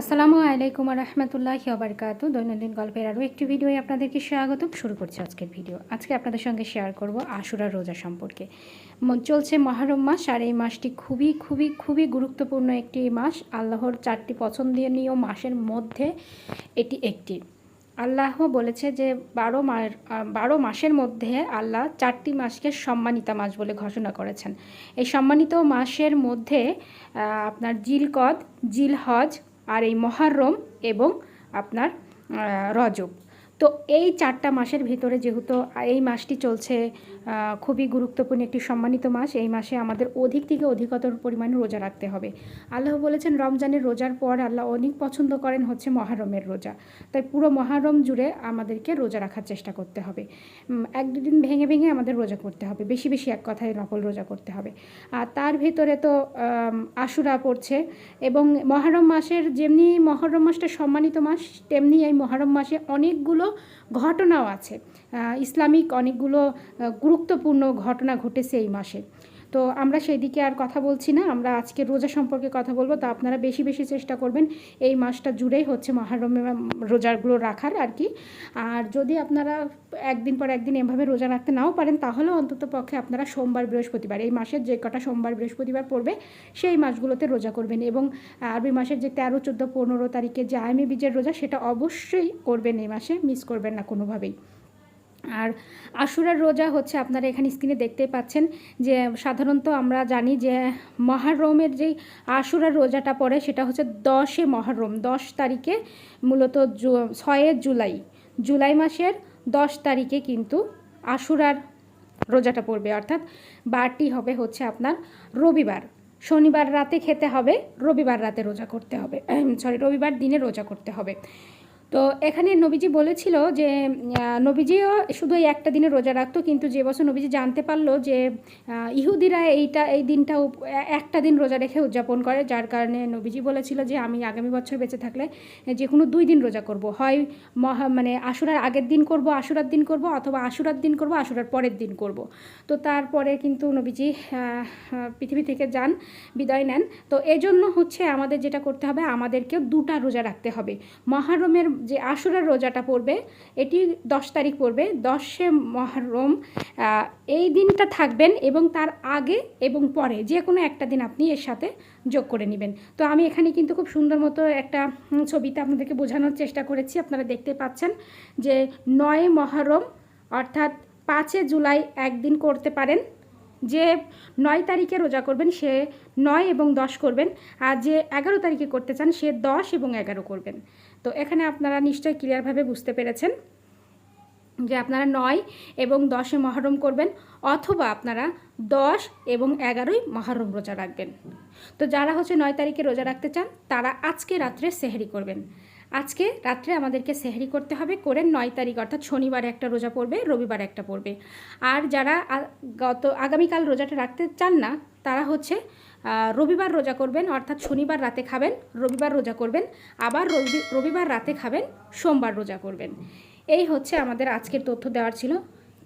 আসসালামু আলাইকুম রহমতুল্লাহি ওবরকাত দৈনন্দিন গল্পের আরও একটি ভিডিওয়ে আপনাদেরকে স্বাগত শুরু করছি আজকের ভিডিও। আজকে আপনাদের সঙ্গে শেয়ার করব আশুরা রোজা সম্পর্কে। চলছে মহরম মাস আর এই মাসটি খুবই খুবই খুবই গুরুত্বপূর্ণ একটি মাস। আল্লাহর চারটি পছন্দনীয় মাসের মধ্যে এটি একটি। আল্লাহ বলেছে যে বারো মাস বারো মাসের মধ্যে আল্লাহ চারটি মাসকে সম্মানিতা মাস বলে ঘোষণা করেছেন। এই সম্মানিত মাসের মধ্যে আপনার জিলকদ, জিলহজ আর এই মহারম এবং আপনার রজব। তো এই চারটা মাসের ভিতরে যেহেতু এই মাসটি চলছে খুবই গুরুত্বপূর্ণ একটি সম্মানিত মাস, এই মাসে আমাদের অধিক থেকে অধিকতর পরিমাণে রোজা রাখতে হবে। আল্লাহ বলেছেন, রমজানের রোজার পর আল্লাহ অনেক পছন্দ করেন হচ্ছে মহারমের রোজা। তাই পুরো মহারম জুড়ে আমাদেরকে রোজা রাখার চেষ্টা করতে হবে। এক দুদিন ভেঙে ভেঙে আমাদের রোজা করতে হবে, বেশি বেশি এক কথায় নকল রোজা করতে হবে। আর তার ভিতরে তো আশুরা পড়ছে এবং মহারম মাসের যেমনি মহরম মাসটা সম্মানিত মাস, তেমনি এই মহরম মাসে অনেকগুলো ঘটনাও আছে। ইসলামিক অনেকগুলো গুরুত্বপূর্ণ ঘটনা ঘটেছে এই মাসে। তো আমরা সেই দিকে আর কথা বলছি না। আমরা আজকে রোজা সম্পর্কে কথা বলব। তা আপনারা বেশি বেশি চেষ্টা করবেন। এই মাসটা জুড়েই হচ্ছে মহারমে রোজাগুলো রাখার আর কি। আর যদি আপনারা একদিন পর একদিন এভাবে রোজা রাখতে নাও পারেন তাহলেও অন্তত পক্ষে আপনারা সোমবার, বৃহস্পতিবার, এই মাসের যে কটা সোমবার, বৃহস্পতিবার পড়বে, সেই মাসগুলোতে রোজা করবেন এবং আরবি মাসের যে তেরো, চোদ্দ, পনেরো তারিখে যে আইমি বীজের রোজা, সেটা অবশ্যই করবেন এই মাসে। মিস করবেন না কোনোভাবেই। আর আশুরার রোজা হচ্ছে আপনারা এখানে স্ক্রিনে দেখতে পাচ্ছেন যে সাধারণত আমরা জানি যে মহারমের যেই আশুরার রোজাটা পড়ে সেটা হচ্ছে দশে মহারম, দশ তারিখে মূলত ছয়ে জুলাই জুলাই মাসের দশ তারিখে কিন্তু আশুরার রোজাটা পড়বে। অর্থাৎ বারটি হবে হচ্ছে আপনার রবিবার। শনিবার রাতে খেতে হবে, রবিবার রাতে রোজা করতে হবে। সরি রবিবার দিনে রোজা করতে হবে। তো এখানে নবীজি বলেছিল যে নবীজিও শুধু এই একটা দিনে রোজা রাখতো, কিন্তু যে বছর নবীজি জানতে পারল যে ইহুদিরা এইটা, এই দিনটা একটা দিন রোজা রেখে উদযাপন করে, যার কারণে নবীজি বলেছিল যে, আমি আগামী বছর বেঁচে থাকলে যে কোনো দুই দিন রোজা করব। হয় মহা মানে আশুরার আগের দিন করব, আশুরার দিন করব, অথবা আশুরার দিন করব, আশুরার পরের দিন করব। তো তারপরে কিন্তু নবীজি পৃথিবী থেকে যান, বিদায় নেন। তো এজন্য হচ্ছে আমাদের যেটা করতে হবে, আমাদেরকেও দুটা রোজা রাখতে হবে। মহারমের যে আশুরার রোজাটা পড়বে, এটি দশ তারিখ পড়বে, দশে মহারম এই দিনটা থাকবেন এবং তার আগে এবং পরে যে কোনো একটা দিন আপনি এর সাথে যোগ করে নেবেন। তো আমি এখানে কিন্তু খুব সুন্দর মতো একটা ছবিতে আপনাদেরকে বোঝানোর চেষ্টা করেছি, আপনারা দেখতে পাচ্ছেন যে নয় মহারম, অর্থাৎ পাঁচে জুলাই একদিন করতে পারেন, যে নয় তারিখে রোজা করবেন সে নয় এবং দশ করবেন, আর যে এগারো তারিখে করতে চান সে দশ এবং এগারো করবেন। তো এখানে আপনারা নিশ্চয়ই ক্লিয়ারভাবে বুঝতে পেরেছেন যে আপনারা নয় এবং দশে মহরম করবেন অথবা আপনারা দশ এবং এগারোই মহরম রোজা রাখবেন। তো যারা হচ্ছে নয় তারিখে রোজা রাখতে চান, তারা আজকে রাত্রে সেহরি করবেন। আজকে রাত্রে আমাদেরকে সেহরি করতে হবে, করে নয় তারিখ, অর্থাৎ শনিবারে একটা রোজা পড়বে, রবিবার একটা পড়বে। আর যারা গত, আগামীকাল রোজাটা রাখতে চান না, তারা হচ্ছে রবিবার রোজা করবেন, অর্থাৎ শনিবার রাতে খাবেন, রবিবার রোজা করবেন, আবার রবি, রবিবার রাতে খাবেন, সোমবার রোজা করবেন। এই হচ্ছে আমাদের আজকের তথ্য দেওয়ার ছিল।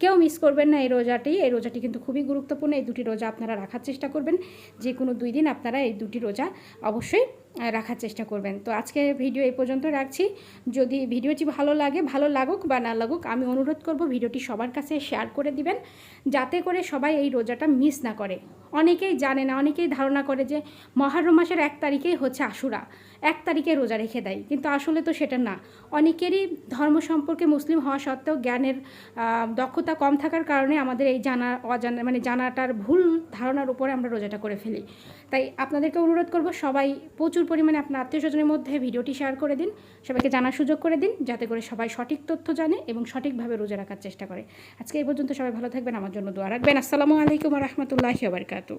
কেউ মিস করবেন না এই রোজাটি এই রোজাটি কিন্তু খুবই গুরুত্বপূর্ণ, এই দুটি রোজা আপনারা রাখার চেষ্টা করবেন। যে কোনো দুই দিন আপনারা এই দুটি রোজা অবশ্যই রাখার চেষ্টা করবেন। তো আজকে ভিডিও এই পর্যন্ত রাখছি। যদি ভিডিওটি ভালো লাগে, ভালো লাগুক বা না লাগুক, আমি অনুরোধ করব ভিডিওটি সবার কাছে শেয়ার করে দিবেন, যাতে করে সবাই এই রোজাটা মিস না করে। অনেকেই জানে না, অনেকেই ধারণা করে যে মহারম মাসের এক তারিখেই হচ্ছে আশুরা, এক তারিখে রোজা রেখে দেয়। কিন্তু আসলে তো সেটা না। অনেকেরই ধর্ম সম্পর্কে মুসলিম হওয়া সত্ত্বেও জ্ঞানের দক্ষতা কম থাকার কারণে আমাদের এই জানা, অজানা মানে জানাটার ভুল ধারণার উপরে আমরা রোজাটা করে ফেলি। তাই আপনাদেরকে অনুরোধ করব সবাই প্রচুর পরিমাণে আপনার আত্মীয় স্বজনের মধ্যে ভিডিওটি শেয়ার করে দিন, সবাইকে জানার সুযোগ করে দিন, যাতে করে সবাই সঠিক তথ্য জানে এবং সঠিকভাবে রোজা রাখার চেষ্টা করে। আজকে এই পর্যন্ত সবাই ভালো থাকবেন, আমার জন্য দোয়া রাখবেন। আসসালামু আলাইকুম রহমতুল্লাহি বারকাতু